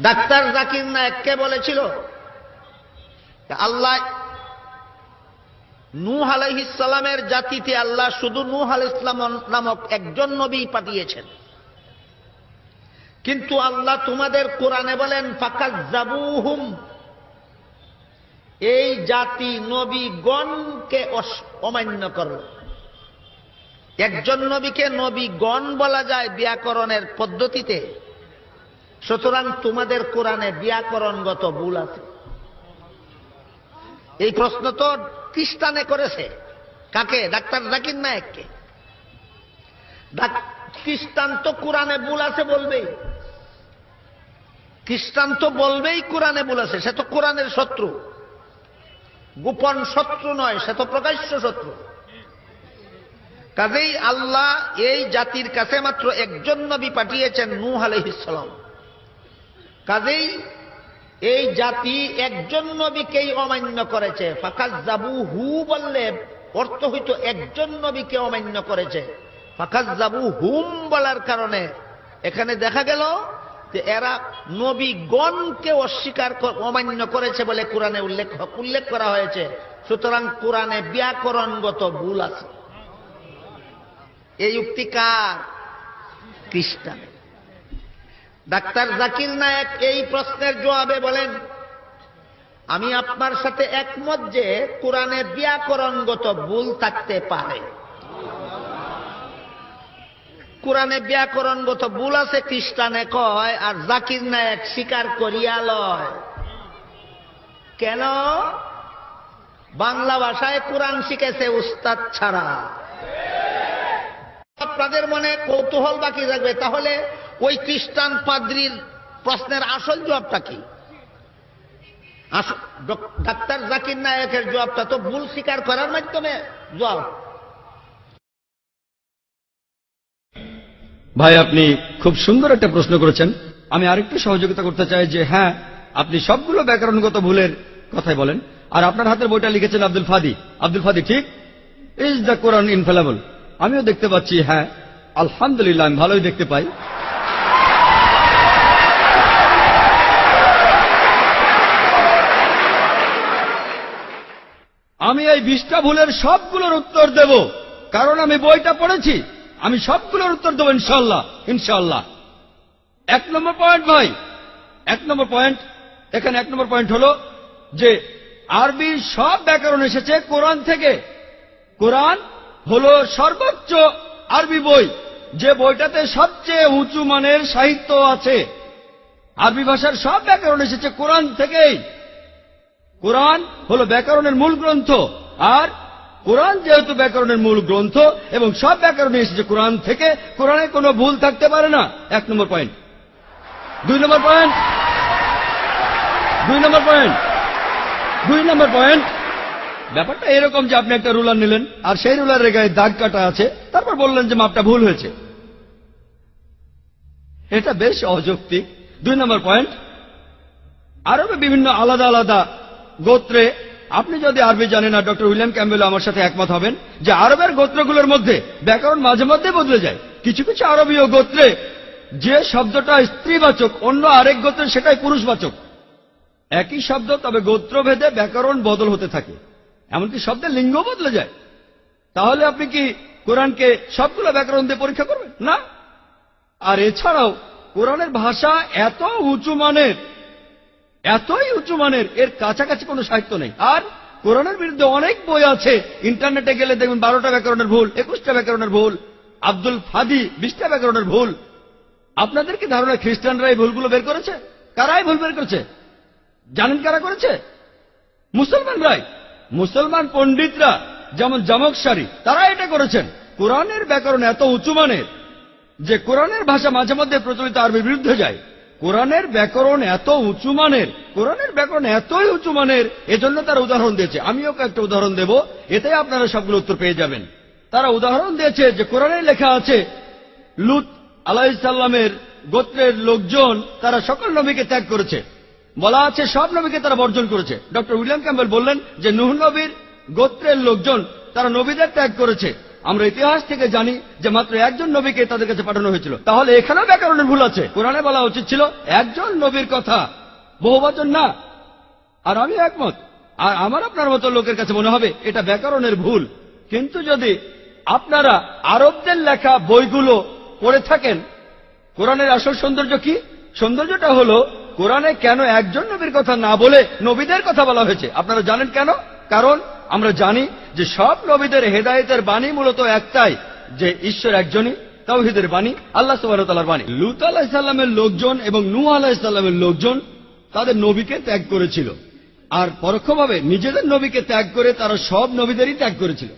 Doctor Zakir নায়ককে বলেছিল আল্লাহ নূহ আলাইহিসালামের জাতিতে আল্লাহ শুধু নূহ আল ইসলাম নামক একজন নবী পাঠিয়েছেন। কিন্তু আল্লাহ তোমাদের কোরআনে বলেন ফাঁকা জাবুহুম এই জাতি নবীগণকে অমান্য করল একজন নবীকে নবীগণ বলা যায় ব্যাকরণের পদ্ধতিতে। সুতরাং তোমাদের কোরআনে ব্যাকরণগত ভুল আছে। এই প্রশ্ন তো খ্রিস্টানে করেছে। কাকে? ডাক্তার জাকির নায়ককে। খ্রিস্টান তো কোরআনে ভুল আছে বলবেই। খ্রিস্টান তো বলবেই কোরআনে ভুল আছে, সে তো কোরআনের শত্রু। গোপন শত্রু নয়, সে তো প্রকাশ্য শত্রু। কাজেই আল্লাহ এই জাতির কাছে মাত্র একজন নবী পাঠিয়েছেন নূহ আলহিসাম কাজেই এই জাতি একজন নবীকেই অমান্য করেছে। ফাঁকা জাবু হু বললে অর্থ হইতো একজন নবীকে অমান্য করেছে। ফাঁকা জাবু হুম বলার কারণে এখানে দেখা গেল যে এরা নবীগণকে অস্বীকার অমান্য করেছে বলে কোরআনে উল্লেখ উল্লেখ করা হয়েছে। সুতরাং কোরআনে ব্যাকরণগত ভুল আছে। এই উক্তি কার? খ্রিস্টানের। ডাক্তার জাকির নায়ক এই প্রশ্নের জবাবে বলেন, আমি আপনার সাথে একমত যে কোরআনে ব্যাকরণগত ভুল থাকতে পারে। কোরআনে ব্যাকরণগত ভুল আছে, খ্রিস্টানে কয়, আর জাকির নায়ক স্বীকার করিয়া লয়। কেন? বাংলা ভাষায় কোরআন শিখেছে উস্তাদ ছাড়া। আপনাদের মনে কৌতূহল বাকি থাকবে। তাহলে ওই খ্রিস্টান পাদ্রির প্রশ্নের আসল জবাবটা কি? ডাক্তার জাকির নায়কের জবাবটা তো ভুল স্বীকার করার মাধ্যমে জবাব। ভাই, আপনি খুব সুন্দর একটা প্রশ্ন করেছেন। আমি আরেকটু সহযোগিতা করতে চাই যে হ্যাঁ আপনি সবগুলো ব্যাকরণগত ভুলের কথাই বলেন। আর আপনার হাতের বইটা লিখেছেন আব্দুল ফাদি। আব্দুল ফাদি ঠিক? ইজ দ্য কোরআন ইনফেলাবল আমিও দেখতে পাচ্ছি হ্যাঁ আলহামদুলিল্লাহ, আমি ভালোই দেখতে পাই। আমি এই বিশটা ভুলের সবগুলোর উত্তর দেব। কারণ আমি বইটা পড়েছি। আমি সবগুলোর উত্তর দেবো ইনশাল্লাহ ইনশাল্লাহ এক নম্বর পয়েন্ট ভাই, এক নম্বর পয়েন্ট। এখানে এক নম্বর পয়েন্ট হলো যে আরবির সব ব্যাকরণ এসেছে কোরআন থেকে। কোরআন হলো সর্বোচ্চ আরবি বই, যে বইটাতে সবচেয়ে উঁচু মানের সাহিত্য আছে। আরবি ভাষার সব ব্যাকরণ এসেছে কোরআন থেকেই। কোরআন হলো ব্যাকরণের মূল গ্রন্থ। আর কোরআন যেহেতু ব্যাকরণের মূল গ্রন্থ, এবং সব ব্যাকরণে এসেছে কোরআন থেকে, কোরআনে কোনো ভুল থাকতে পারে না। এক নম্বর পয়েন্ট দুই নম্বর পয়েন্ট দুই নম্বর পয়েন্ট দুই নম্বর পয়েন্ট ব্যাপারটা এরকম যে আপনি একটা রুলার নিলেন, আর সেই রুলারের গায়ে দাগ কাটা আছে, তারপর বললেন যে মাপটা ভুল হয়েছে। এটা বেশ অযৌক্তিক। দুই নম্বর পয়েন্ট আরবে বিভিন্ন আলাদা আলাদা গোত্রে, আপনি যদি আরবি জানেন না ডক্টর উইলিয়াম ক্যাম্বেল আমার সাথে একমত হবেন যে আরবের গোত্রগুলোর মধ্যে ব্যাকরণ মাঝে মধ্যে বদলে যায়। কিছু কিছু আরবীয় গোত্রে যে শব্দটা স্ত্রীবাচক, অন্য আরেক গোত্রে সেটাই পুরুষবাচক। একই শব্দ, তবে গোত্রভেদে ব্যাকরণ বদল হতে থাকে। এমনকি শব্দের লিঙ্গ বদলে যায়। তাহলে আপনি কি কোরআনকে সবগুলো ব্যাকরণ দিয়ে পরীক্ষা করবেন? না। আর এছাড়াও কোরআনের ভাষা এত উঁচু মানের এতই উঁচু মানের, এর কাছাকাছি কোনো সাহিত্য নেই। আর কোরআনের বিরুদ্ধে অনেক বই আছে। ইন্টারনেটে গেলে দেখবেন বারোটা ব্যাকরণের ভুল একুশটা ব্যাকরণের ভুল, আব্দুল ফাদি বিশটা ব্যাকরণের ভুল। আপনাদের কি ধারণা খ্রিস্টানরা এই ভুলগুলো বের করেছে? কারাই ভুল বের করেছে? জানেন কারা করেছে? মুসলমানরাই। মুসলমান পণ্ডিতরা, যেমন জামকসারি তারা এটা করেছেন। কোরআনের ব্যাকরণ এত উঁচু মানের যে কোরআনের ভাষা মাঝে মধ্যে প্রচলিত আরবির বিরুদ্ধে যায়। কোরআনের ব্যাকরণ এত উঁচু মানের, কোরআনের ব্যাকরণ এতই উঁচু মানের, এজন্য তারা উদাহরণ দিয়েছে। আমিও একটা উদাহরণ দেব, এতে আপনারা সবগুলো উত্তর পেয়ে যাবেন। তারা উদাহরণ দিয়েছে যে কোরআনে লেখা আছে, লুত আলাইসাল্লামের গোত্রের লোকজন তারা সকল নবীকে ত্যাগ করেছে। বলা আছে সব নবীকে তারা বর্জন করেছে। ডক্টর উইলিয়াম ক্যাম্বেল বললেন যে নুহ নবীর গোত্রের লোকজন তারা নবীদের ত্যাগ করেছে। আমরা ইতিহাস থেকে জানি যে মাত্র একজন নবীকে তাদের কাছে পাঠানো হয়েছিল। তাহলে এখানেও ব্যাকরণের ভুল আছে। কোরআনে বলা উচিত ছিল, একজন নবীর কথা। বহু বচন না। আর আমি একমত। আর আমার আপনার মতো লোকের কাছে মনে হবে, এটা ব্যাকরণের ভুল। কিন্তু যদি আপনারা আরবদের লেখা বইগুলো পড়ে থাকেন, কোরআনের আসল সৌন্দর্য কি? সৌন্দর্যটা হলো, কোরআনে কেন একজন নবীর কথা না বলে নবীদের কথা বলা হয়েছে? আপনারা জানেন কেন? কারণ আমরা জানি যে সব নবীদের হেদায়েতের বাণী মূলত একটাই, যে ঈশ্বর একজনই, তাওহিদের বাণী, আল্লাহ সুবাহতালার বাণী। লুত আলাহিসাল্লামের লোকজন এবং নূ আলাহিসাল্লামের লোকজন তাদের নবীকে ত্যাগ করেছিল। আর পরোক্ষভাবে নিজেদের নবীকে ত্যাগ করে তারা সব নবীদেরই ত্যাগ করেছিল।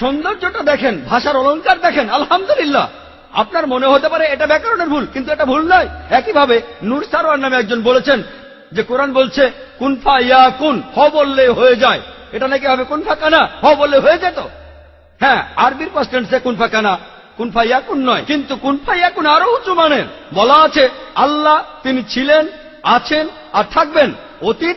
সৌন্দর্যটা দেখেন, ভাষার অলংকার দেখেন, আলহামদুলিল্লাহ। আপনার মনে হতে পারে এটা ব্যাকরণের ভুল কিন্তু এটা ভুল নয়। একইভাবে নূর সারোয়ার নামে একজন বলেছেন যে কোরআন বলছে কুনফা ইয়া কুন হ বললে হয়ে যায়। এটা নাকি হবে কুনফা কানা? হ বললে হয়ে যেত। হ্যাঁ আরবির পাস্টেন্সে কুনফা কানা কুনফা ইয়াকুন নয় কিন্তু কুনফা ইয়াকুন আরও উঁচু মানের। বলা আছে আল্লাহ তিনি ছিলেন আছেন আর থাকবেন। অতীত